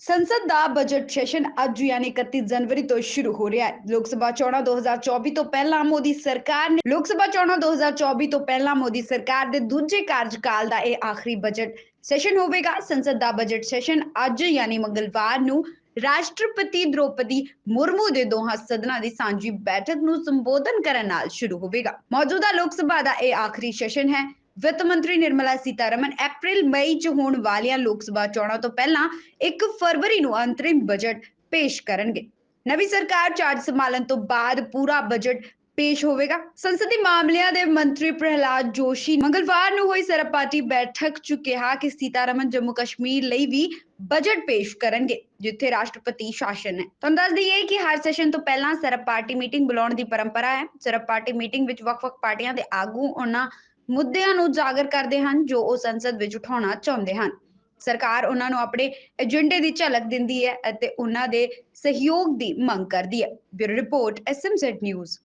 ਸੰਸਦ ਦਾ budget session ਅੱਜ ਯਾਨੀ 31 ਜਨਵਰੀ ਤੋਂ ਸ਼ੁਰੂ ਹੋ ਰਿਹਾ ਹੈ। ਲੋਕ ਸਭਾ ਚੋਣਾਂ 2024 ਤੋਂ ਪਹਿਲਾਂ ਮੋਦੀ ਸਰਕਾਰ ਨੇ ਲੋਕ ਸਭਾ ਚੋਣਾਂ 2024 ਤੋਂ ਪਹਿਲਾਂ ਮੋਦੀ ਸਰਕਾਰ ਦੇ ਦੂਜੇ ਕਾਰਜਕਾਲ ਦਾ ਇਹ ਆਖਰੀ ਬਜਟ ਸੈਸ਼ਨ ਹੋਵੇਗਾ। ਸੰਸਦ ਦਾ ਬਜਟ ਸੈਸ਼ਨ ਅੱਜ ਯਾਨੀ ਮੰਗਲਵਾਰ ਨੂੰ ਰਾਸ਼ਟਰਪਤੀ ਦ੍ਰੋਪਦੀ ਮੁਰਮੂ ਦੇ ਦੋਹਾਂ ਸਦਨਾਂ ਦੀ ਸਾਂਝੀ ਬੈਠਕ ਨੂੰ ਸੰਬੋਧਨ ਕਰਨ ਨਾਲ ਸ਼ੁਰੂ ਹੋਵੇਗਾ। ਮੌਜੂਦਾ ਲੋਕ ਸਭਾ ਦਾ ਇਹ ਆਖਰੀ ਸੈਸ਼ਨ ਹੈ। ਵਿੱਤ ਮੰਤਰੀ ਨਿਰਮਲਾ ਸੀਤਾਰਮਨ ਅਪ੍ਰੈਲ ਮਈ ਚ ਹੋਣ ਵਾਲੀਆਂ ਲੋਕ ਸਭਾ ਚੋਣਾਂ ਤੋਂ ਪਹਿਲਾਂ 1 ਫਰਵਰੀ ਨੂੰ ਅੰਤਰਿਮ ਬਜਟ ਪੇਸ਼ ਕਰਨਗੇ। ਨਵੀਂ ਸਰਕਾਰ ਚਾਰਜ ਸੰਭਾਲਣ ਤੋਂ ਬਾਅਦ ਪੂਰਾ ਬਜਟ ਪੇਸ਼ ਹੋਵੇਗਾ। ਸੰਸਦੀ ਮਾਮਲਿਆਂ ਦੇ ਮੰਤਰੀ ਪ੍ਰਹਿਲਾਦ ਜੋਸ਼ੀ ਮੰਗਲਵਾਰ ਨੂੰ ਹੋਈ ਸਰਬ ਬੈਠਕ 'ਚ ਕਿਹਾ ਕਿ ਸੀਤਾਰਮਨ ਜੰਮੂ ਕਸ਼ਮੀਰ ਲਈ ਵੀ ਬਜਟ ਪੇਸ਼ ਕਰਨਗੇ, ਜਿੱਥੇ ਰਾਸ਼ਟਰਪਤੀ ਸ਼ਾਸਨ ਹੈ ਤੁਹਾਨੂੰ ਦੱਸ ਦਈਏ ਕਿ ਹਰ ਸੈਸ਼ਨ ਤੋਂ ਪਹਿਲਾਂ ਸਰਬ ਪਾਰਟੀ ਮੀਟਿੰਗ ਬੁਲਾਉਣ ਦੀ ਪਰੰਪਰਾ ਹੈ। ਸਰਬ ਪਾਰਟੀ ਮੀਟਿੰਗ ਵਿੱਚ ਵੱਖ-ਵੱਖ ਪਾਰਟੀਆਂ ਦੇ ਆਗੂ, ਉਹਨਾਂ ਮੁੱਦਿਆਂ ਨੂੰ ਉਜਾਗਰ ਕਰਦੇ ਹਨ, ਜੋ ਉਹ ਸੰਸਦ ਵਿੱਚ ਉਠਾਉਣਾ ਚਾਹੁੰਦੇ ਹਨ। ਸਰਕਾਰ ਉਹਨਾਂ ਨੂੰ ਆਪਣੇ ਏਜੰਡੇ ਦੀ ਝਲਕ ਦਿੰਦੀ ਹੈ ਅਤੇ ਉਹਨਾਂ ਦੇ ਸਹਿਯੋਗ ਦੀ ਮੰਗ ਕਰਦੀ ਹੈ। Bureau report SMZ news